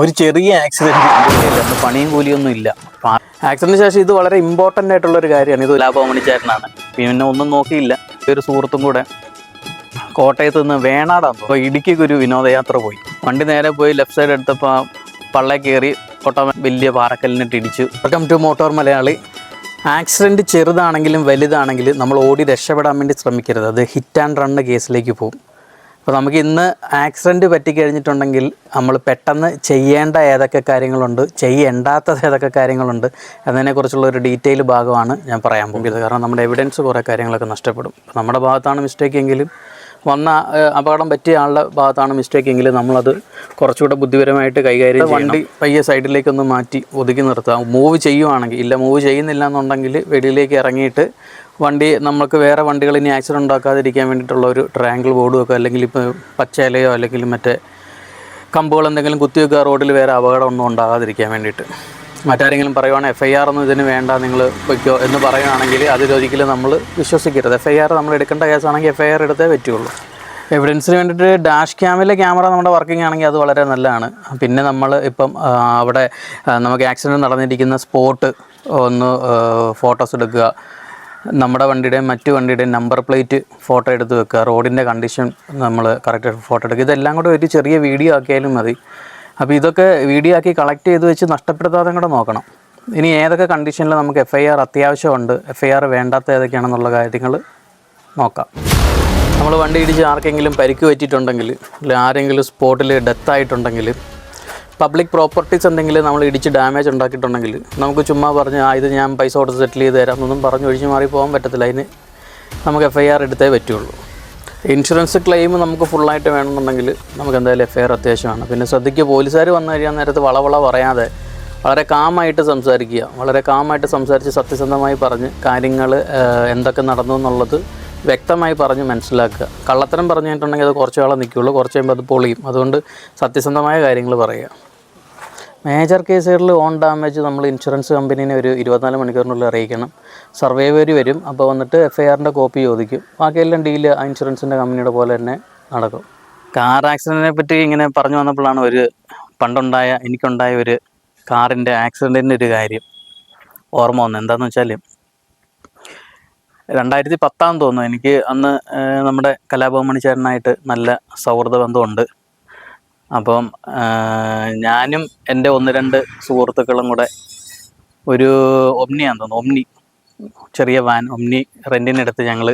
ഒരു ചെറിയ ആക്സിഡന്റ് പണിയും കൂലിയൊന്നും ഇല്ല. ആക്സിഡന്റ് ശേഷം ഇത് വളരെ ഇമ്പോർട്ടന്റ് ആയിട്ടുള്ള ഒരു കാര്യമാണ്. ഇത് ലാഭമണിച്ചേട്ടനാണ് പിന്നെ ഒന്നും നോക്കിയില്ല. ഒരു സുഹൃത്തും കൂടെ കോട്ടയത്ത് നിന്ന് വേണാടാണ് അപ്പോൾ ഇടുക്കിക്ക് ഒരു വിനോദയാത്ര പോയി. വണ്ടി നേരെ പോയി ലെഫ്റ്റ് സൈഡ് എടുത്തപ്പോൾ പള്ളെ കയറി കോട്ട വലിയ പാറക്കല്ലിനിട്ട് ഇടിച്ചു. Welcome to motor Malayali accident ചെറുതാണെങ്കിലും വലുതാണെങ്കിലും നമ്മൾ ഓടി രക്ഷപ്പെടാൻ വേണ്ടി ശ്രമിക്കരുത്. അത് ഹിറ്റ് ആൻഡ് റണ്ണ് കേസിലേക്ക് പോകും. അപ്പോൾ നമുക്ക് ഇന്ന് ആക്സിഡന്റ് പറ്റിക്കഴിഞ്ഞിട്ടുണ്ടെങ്കിൽ നമ്മൾ പെട്ടെന്ന് ചെയ്യേണ്ട ഏതൊക്കെ കാര്യങ്ങളുണ്ട് ചെയ്യേണ്ടാത്തത് ഏതൊക്കെ കാര്യങ്ങളുണ്ട് എന്നതിനെക്കുറിച്ചുള്ള ഒരു ഡീറ്റെയിൽ ഭാഗമാണ് ഞാൻ പറയാൻ പോകുന്നത്. കാരണം നമ്മുടെ എവിഡൻസ് കുറേ കാര്യങ്ങളൊക്കെ നഷ്ടപ്പെടും. നമ്മുടെ ഭാഗത്താണ് മിസ്റ്റേക്ക് എങ്കിലും വന്ന അപകടം പറ്റിയ ആളുടെ ഭാഗത്താണ് മിസ്റ്റേക്ക് എങ്കിൽ നമ്മളത് കുറച്ചുകൂടെ ബുദ്ധിപരമായിട്ട് കൈകാര്യം. വണ്ടി പയ്യെ സൈഡിലേക്കൊന്ന് മാറ്റി ഒതുക്കി നിർത്തുക മൂവ് ചെയ്യുവാണെങ്കിൽ ഇല്ല മൂവ് ചെയ്യുന്നില്ല എന്നുണ്ടെങ്കിൽ വെളിയിലേക്ക് ഇറങ്ങിയിട്ട് വണ്ടി നമുക്ക് വേറെ വണ്ടികൾ ഇനി ആക്സിഡന്റ് ഉണ്ടാക്കാതിരിക്കാൻ വേണ്ടിയിട്ടുള്ള ഒരു ട്രയാങ്കിൾ ബോർഡ് വെക്കുക. അല്ലെങ്കിൽ ഇപ്പോൾ പച്ചയിലയോ അല്ലെങ്കിൽ മറ്റേ കമ്പുകൾ എന്തെങ്കിലും കുത്തിവെക്കുക റോഡിൽ വേറെ അപകടമൊന്നും ഉണ്ടാകാതിരിക്കാൻ വേണ്ടിയിട്ട്. മറ്റാരെങ്കിലും പറയുവാണെങ്കിൽ എഫ് ഐ ആർ ഒന്നും ഇതിന് വേണ്ട നിങ്ങൾ വയ്ക്കോ എന്ന് പറയുകയാണെങ്കിൽ അതിലൊരിക്കലും നമ്മൾ വിശ്വസിക്കരുത്. എഫ് ഐ ആർ നമ്മൾ എടുക്കേണ്ട കേസാണെങ്കിൽ എഫ് ഐ ആർ എടുത്തേ പറ്റുള്ളൂ. എവിഡൻസിന് വേണ്ടിയിട്ട് ഡാഷ് ക്യാമിലെ ക്യാമറ നമ്മുടെ വർക്കിംഗ് ആണെങ്കിൽ അത് വളരെ നല്ലതാണ്. പിന്നെ നമ്മൾ ഇപ്പം അവിടെ നമുക്ക് ആക്സിഡന്റ് നടന്നിരിക്കുന്ന സ്പോട്ട് ഒന്ന് ഫോട്ടോസ് എടുക്കുക. നമ്മുടെ വണ്ടിയുടെയും മറ്റു വണ്ടിയുടെയും നമ്പർ പ്ലേറ്റ് ഫോട്ടോ എടുത്ത് വെക്കുക. റോഡിന്റെ കണ്ടീഷൻ നമ്മൾ കറക്റ്റ് ഫോട്ടോ എടുക്കുക. ഇതെല്ലാം കൂടെ ഒരു ചെറിയ വീഡിയോ ആക്കിയാലും മതി. അപ്പോൾ ഇതൊക്കെ വീഡിയോ ആക്കി കളക്ട് ചെയ്ത് വെച്ച് നഷ്ടപ്പെടുത്താതെ കൂടെ നോക്കണം. ഇനി ഏതൊക്കെ കണ്ടീഷനിൽ നമുക്ക് എഫ് ഐ ആർ അത്യാവശ്യമുണ്ട് എഫ് ഐ ആർ വേണ്ടാത്ത ഏതൊക്കെയാണെന്നുള്ള കാര്യങ്ങൾ നോക്കാം. നമ്മൾ വണ്ടി ഇടിച്ച് ആർക്കെങ്കിലും പരിക്ക് പറ്റിയിട്ടുണ്ടെങ്കിൽ അല്ലെങ്കിൽ ആരെങ്കിലും സ്പോട്ടിൽ ഡെത്ത് ആയിട്ടുണ്ടെങ്കിൽ പബ്ലിക് പ്രോപ്പർട്ടീസ് എന്തെങ്കിലും നമ്മൾ ഇടിച്ച് ഡാമേജ് ഉണ്ടാക്കിയിട്ടുണ്ടെങ്കിൽ നമുക്ക് ചുമ്മാ പറഞ്ഞ് ആ ഇത് ഞാൻ പൈസ കൊടുത്ത് സെറ്റിൽ ചെയ്ത് തരാം എന്നൊന്നും പറഞ്ഞ് ഒഴിച്ച് മാറി പോകാൻ പറ്റത്തില്ല. അതിന് നമുക്ക് എഫ് ഐ ആർ എടുത്തേ പറ്റുള്ളൂ. ഇൻഷുറൻസ് ക്ലെയിം നമുക്ക് ഫുള്ളായിട്ട് വേണമെന്നുണ്ടെങ്കിൽ നമുക്ക് എന്തായാലും എഫ് ഐ ആർ അത്യാവശ്യമാണ്. പിന്നെ ശ്രദ്ധിക്കുക പോലീസുകാർ വന്നു കഴിയാൻ നേരത്ത് വളവള പറയാതെ വളരെ കാമായിട്ട് സംസാരിക്കുക. വളരെ കാമായിട്ട് സംസാരിച്ച് സത്യസന്ധമായി പറഞ്ഞ് കാര്യങ്ങൾ എന്തൊക്കെ നടന്നു എന്നുള്ളത് വ്യക്തമായി പറഞ്ഞ് മനസ്സിലാക്കുക. കള്ളത്തരം പറഞ്ഞിട്ടുണ്ടെങ്കിൽ അത് കുറച്ച് കാലം നിൽക്കുകയുള്ളൂ. കുറച്ച് കഴിയുമ്പോൾ അത് പൊളിയും. അതുകൊണ്ട് സത്യസന്ധമായ കാര്യങ്ങൾ പറയുക. മേജർ കേസുകളിൽ ഓൺ ഡാമേജ് നമ്മൾ ഇൻഷുറൻസ് കമ്പനീനെ ഒരു ഇരുപത്തിനാല് മണിക്കൂറിനുള്ളിൽ അറിയിക്കണം. സർവൈവർ വരും. അപ്പോൾ വന്നിട്ട് എഫ് ഐ ആറിന്റെ കോപ്പി ചോദിക്കും. ബാക്കിയെല്ലാം ഡീൽ ആ ഇൻഷുറൻസിന്റെ കമ്പനിയുടെ പോലെ തന്നെ നടക്കും. കാർ ആക്സിഡന്റിനെ പറ്റി ഇങ്ങനെ പറഞ്ഞു വന്നപ്പോഴാണ് ഒരു പണ്ടുണ്ടായ എനിക്കുണ്ടായ ഒരു കാറിന്റെ ആക്സിഡന്റിന്റെ ഒരു കാര്യം ഓർമ്മ വന്നത്. എന്താണെന്ന് വെച്ചാൽ രണ്ടായിരത്തി പത്താം തോന്നുന്നു എനിക്ക് അന്ന് നമ്മുടെ കലാഭവൻ ചേട്ടനായിട്ട് നല്ല സൗഹൃദ ബന്ധമുണ്ട്. അപ്പം ഞാനും എന്റെ ഒന്ന് രണ്ട് സുഹൃത്തുക്കളും കൂടെ ഒരു ഒമ്നിയാന്ന് തോന്നുന്നു ഒമ്നി ചെറിയ വാൻ ഒമ്നി റെന്റിനെടുത്ത് ഞങ്ങൾ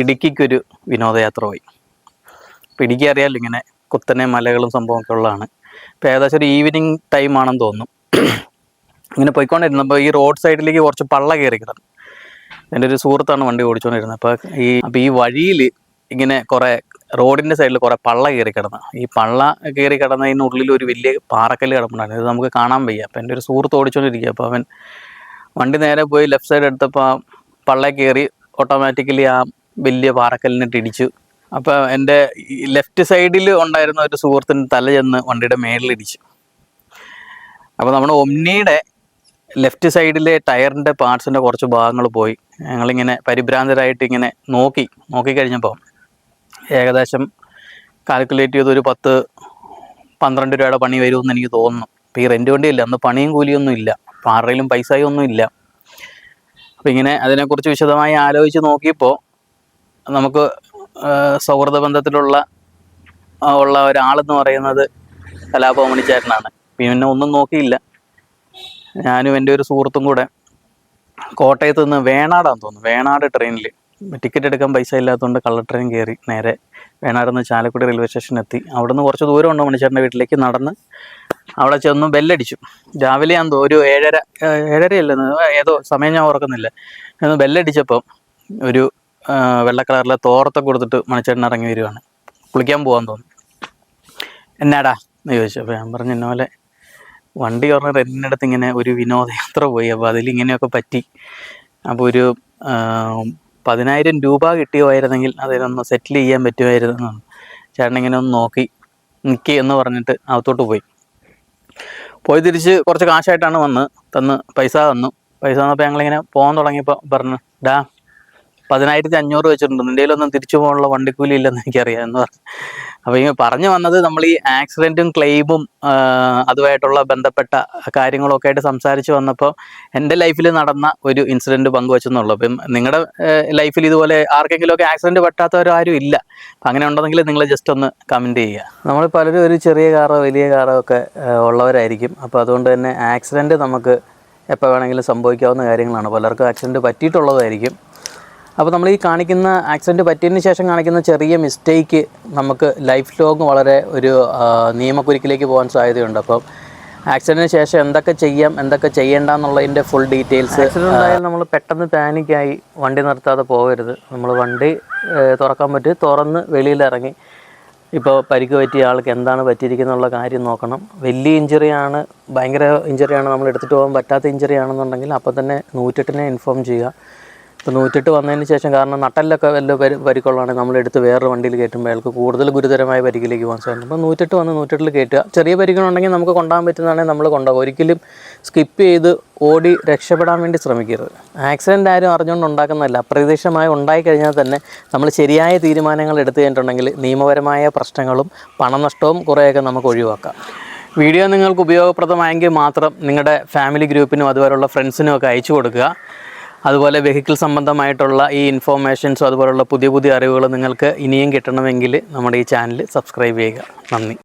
ഇടുക്കിക്കൊരു വിനോദയാത്ര പോയി. അപ്പം ഇടുക്കി അറിയാമല്ലോ ഇങ്ങനെ കുത്തനെ മലകളും സംഭവമൊക്കെ ഉള്ളതാണ്. ഇപ്പോൾ ഏകദേശം ഒരു ഈവനിങ് ടൈം ആണെന്ന് തോന്നുന്നു. ഇങ്ങനെ പോയിക്കൊണ്ടിരുന്നപ്പോൾ ഈ റോഡ് സൈഡിലേക്ക് കുറച്ച് പള്ള കയറി കിടന്നു. എന്റെ ഒരു സുഹൃത്താണ് വണ്ടി ഓടിച്ചുകൊണ്ടിരുന്നത് അപ്പോൾ ഈ അപ്പോൾ ഈ വഴിയിൽ ഇങ്ങനെ കുറേ റോഡിന്റെ സൈഡിൽ കുറേ പള്ള കയറി കിടന്ന. ഈ പള്ള കയറി കിടന്നതിനുള്ളിൽ ഒരു വലിയ പാറക്കല്ല് കിടപ്പുണ്ടായിരുന്നു. ഇത് നമുക്ക് കാണാൻ വയ്യ. അപ്പോൾ എന്റെ ഒരു സുഹൃത്ത് ഓടിച്ചുകൊണ്ടിരിക്കുക അപ്പോൾ അവൻ വണ്ടി നേരെ പോയി ലെഫ്റ്റ് സൈഡ് എടുത്തപ്പോൾ ആ പള്ള കയറി ഓട്ടോമാറ്റിക്കലി ആ വലിയ പാറക്കല്ലിനെ ഇടിച്ചു. അപ്പോൾ എന്റെ ലെഫ്റ്റ് സൈഡിൽ ഉണ്ടായിരുന്ന ഒരു സുഹൃത്തിന് തല ചെന്ന് വണ്ടിയുടെ മേളിലിടിച്ചു അപ്പോൾ നമ്മുടെ ഒമ്നിയുടെ ലെഫ്റ്റ് സൈഡിലെ ടയറിന്റെ പാർട്സിന്റെ കുറച്ച് ഭാഗങ്ങൾ പോയി. ഞങ്ങളിങ്ങനെ പരിഭ്രാന്തരായിട്ട് ഇങ്ങനെ നോക്കി. നോക്കിക്കഴിഞ്ഞപ്പോൾ ഏകദേശം കാൽക്കുലേറ്റ് ചെയ്ത് ഒരു പത്ത് പന്ത്രണ്ട് രൂപയുടെ പണി വരുമെന്ന് എനിക്ക് തോന്നുന്നു. അപ്പോൾ ഈ റെന്റ് വണ്ടിയില്ല അന്ന് പണിയും കൂലിയൊന്നും ഇല്ല. അപ്പോൾ ആരുടെയും പൈസയും ഒന്നും ഇല്ല. അപ്പോൾ ഇങ്ങനെ അതിനെക്കുറിച്ച് വിശദമായി ആലോചിച്ച് നോക്കിയപ്പോൾ നമുക്ക് സൗഹൃദ ബന്ധത്തിലുള്ള ഉള്ള ഒരാളെന്ന് പറയുന്നത് കലാഭവമണി ചേട്ടനാണ്. പിന്നെ ഒന്നും നോക്കിയില്ല. ഞാനും എന്റെ ഒരു സുഹൃത്തും കൂടെ കോട്ടയത്ത് നിന്ന് വേണാടാന്ന് തോന്നുന്നു. വേണാട് ട്രെയിനിൽ ടിക്കറ്റ് എടുക്കാൻ പൈസ ഇല്ലാത്തതുകൊണ്ട് കള്ള ട്രെയിൻ കയറി നേരെ വേണാടുന്ന് ചാലക്കുടി റെയിൽവേ സ്റ്റേഷൻ എത്തി. അവിടെ നിന്ന് കുറച്ച് ദൂരം ഉണ്ട് മണിച്ചേട്ടന്റെ വീട്ടിലേക്ക് നടന്ന്. അവിടെ ചെന്ന് ബെല്ലടിച്ചു. രാവിലെ ആണെന്തോ ഒരു ഏഴര ഏഴരയല്ലെന്ന് ഏതോ സമയം ഞാൻ ഓർക്കുന്നില്ല. എന്ന് ബെല്ലടിച്ചപ്പം ഒരു വെള്ള കളറിലെ തോർത്തൊക്കെ കൊടുത്തിട്ട് മണിച്ചേട്ടൻ ഇറങ്ങി വരികയാണ് കുളിക്കാൻ പോകാൻ തോന്നി എന്നാടാ? എന്ന് ചോദിച്ചു. അപ്പോൾ ഞാൻ പറഞ്ഞ എന്നെ പോലെ വണ്ടി പറഞ്ഞ റെന്റിനടുത്ത് ഇങ്ങനെ ഒരു വിനോദയാത്ര പോയി. അപ്പോൾ അതിലിങ്ങനെയൊക്കെ പറ്റി. അപ്പോൾ ഒരു പതിനായിരം രൂപ കിട്ടിയുമായിരുന്നെങ്കിൽ അതിനൊന്ന് സെറ്റിൽ ചെയ്യാൻ പറ്റുമായിരുന്നു ചേട്ടൻ ഇങ്ങനെ ഒന്ന് നോക്കി നിൽക്കി എന്ന് പറഞ്ഞിട്ട് അകത്തോട്ട് പോയി. പോയി തിരിച്ച് കുറച്ച് കാശായിട്ടാണ് വന്ന് തന്ന് പൈസ തന്നു. പൈസ തന്നപ്പോൾ ഞങ്ങളിങ്ങനെ പോകാൻ തുടങ്ങിയപ്പോൾ പറഞ്ഞു ഡാ പതിനായിരത്തി അഞ്ഞൂറ് വെച്ചിട്ടുണ്ട്. നിന്റെ ഒന്നും തിരിച്ചു പോകാനുള്ള വണ്ടിക്കൂലി ഇല്ലെന്ന് എനിക്കറിയാം എന്ന് പറഞ്ഞു. അപ്പൊ ഈ പറഞ്ഞു വന്നത് നമ്മൾ ഈ ആക്സിഡന്റും ക്ലെയിമും അതുമായിട്ടുള്ള ബന്ധപ്പെട്ട കാര്യങ്ങളൊക്കെ ആയിട്ട് സംസാരിച്ച് വന്നപ്പോൾ എന്റെ ലൈഫിൽ നടന്ന ഒരു ഇൻസിഡന്റ് പങ്കുവച്ചെന്നുള്ളു അപ്പം നിങ്ങളുടെ ലൈഫിൽ ഇതുപോലെ ആർക്കെങ്കിലും ഒക്കെ ആക്സിഡന്റ് പറ്റാത്തവരാരും ഇല്ല. അപ്പം അങ്ങനെ ഉണ്ടെങ്കിൽ നിങ്ങൾ ജസ്റ്റ് ഒന്ന് കമന്റ് ചെയ്യുക. നമ്മൾ പലരും ഒരു ചെറിയ കാറോ വലിയ കാറോ ഒക്കെ ഉള്ളവരായിരിക്കും. അപ്പോൾ അതുകൊണ്ട് തന്നെ ആക്സിഡന്റ് നമുക്ക് എപ്പോൾ വേണമെങ്കിലും സംഭവിക്കാവുന്ന കാര്യങ്ങളാണ്. പലർക്കും ആക്സിഡന്റ് പറ്റിയിട്ടുള്ളതായിരിക്കും. അപ്പോൾ നമ്മൾ ഈ കാണിക്കുന്ന ആക്സിഡന്റ് പറ്റിയതിന് ശേഷം കാണിക്കുന്ന ചെറിയ മിസ്റ്റേക്ക് നമുക്ക് ലൈഫ് ലോങ് വളരെ ഒരു നിയമക്കുരുക്കിലേക്ക് പോകാൻ സാധ്യതയുണ്ട്. അപ്പം ആക്സിഡന്റിന് ശേഷം എന്തൊക്കെ ചെയ്യാം എന്തൊക്കെ ചെയ്യേണ്ട എന്നുള്ളതിന്റെ ഫുൾ ഡീറ്റെയിൽസ് ആയാൽ നമ്മൾ പെട്ടെന്ന് പാനിക്കായി വണ്ടി നിർത്താതെ പോകരുത്. നമ്മൾ വണ്ടി തുറക്കാൻ പറ്റും തുറന്ന് വെളിയിലിറങ്ങി ഇപ്പോൾ പരിക്ക് പറ്റിയ ആൾക്ക് എന്താണ് പറ്റിയിരിക്കുന്നുള്ള കാര്യം നോക്കണം. വലിയ ഇഞ്ചുറിയാണ് ഭയങ്കര ഇഞ്ചുറിയാണ് നമ്മൾ എടുത്തിട്ട് പോകാൻ പറ്റാത്ത ഇഞ്ചുറിയാണെന്നുണ്ടെങ്കിൽ അപ്പോൾ തന്നെ നൂറ്റെട്ടിനെ ഇൻഫോം ചെയ്യുക. നൂറ്റെട്ട് വന്നതിന് ശേഷം കാരണം നട്ടലിലൊക്കെ വല്ല പരി പരിക്കുള്ളതാണെങ്കിൽ നമ്മൾ എടുത്ത് വേറൊരു വണ്ടിയിൽ കയറ്റുമ്പോൾ അയാൾക്ക് കൂടുതൽ ഗുരുതരമായ പരിക്കിലേക്ക് പോകാൻ സാധിക്കും അപ്പോൾ നൂറ്റിട്ട് വന്ന് നൂറ്റിട്ടിൽ കയറ്റുക. ചെറിയ പരിക്കുകളുണ്ടെങ്കിൽ നമുക്ക് കൊണ്ടുപോകാൻ പറ്റുന്നതാണെങ്കിൽ നമ്മൾ കൊണ്ടുപോകും ഒരിക്കലും സ്കിപ്പ് ചെയ്ത് ഓടി രക്ഷപ്പെടാൻ വേണ്ടി ശ്രമിക്കരുത്. ആക്സിഡന്റ് ആരും അറിഞ്ഞുകൊണ്ട് ഉണ്ടാക്കുന്നതല്ല. അപ്രതീക്ഷിതമായി ഉണ്ടായിക്കഴിഞ്ഞാൽ തന്നെ നമ്മൾ ശരിയായ തീരുമാനങ്ങൾ എടുത്തു കഴിഞ്ഞിട്ടുണ്ടെങ്കിൽ നിയമപരമായ പ്രശ്നങ്ങളും പണനഷ്ടവും കുറേയൊക്കെ നമുക്ക് ഒഴിവാക്കാം. വീഡിയോ നിങ്ങൾക്ക് ഉപയോഗപ്രദമായെങ്കിൽ മാത്രം നിങ്ങളുടെ ഫാമിലി ഗ്രൂപ്പിനും അതുപോലുള്ള ഫ്രണ്ട്സിനും ഒക്കെ അയച്ചു കൊടുക്കുക. അതുപോലെ വെഹിക്കിൾ സംബന്ധമായിട്ടുള്ള ഈ ഇൻഫോർമേഷൻസും അതുപോലുള്ള പുതിയ പുതിയ അറിവുകൾ നിങ്ങൾക്ക് ഇനിയും കിട്ടണമെങ്കിൽ നമ്മുടെ ഈ ചാനൽ സബ്സ്ക്രൈബ് ചെയ്യുക. നന്ദി.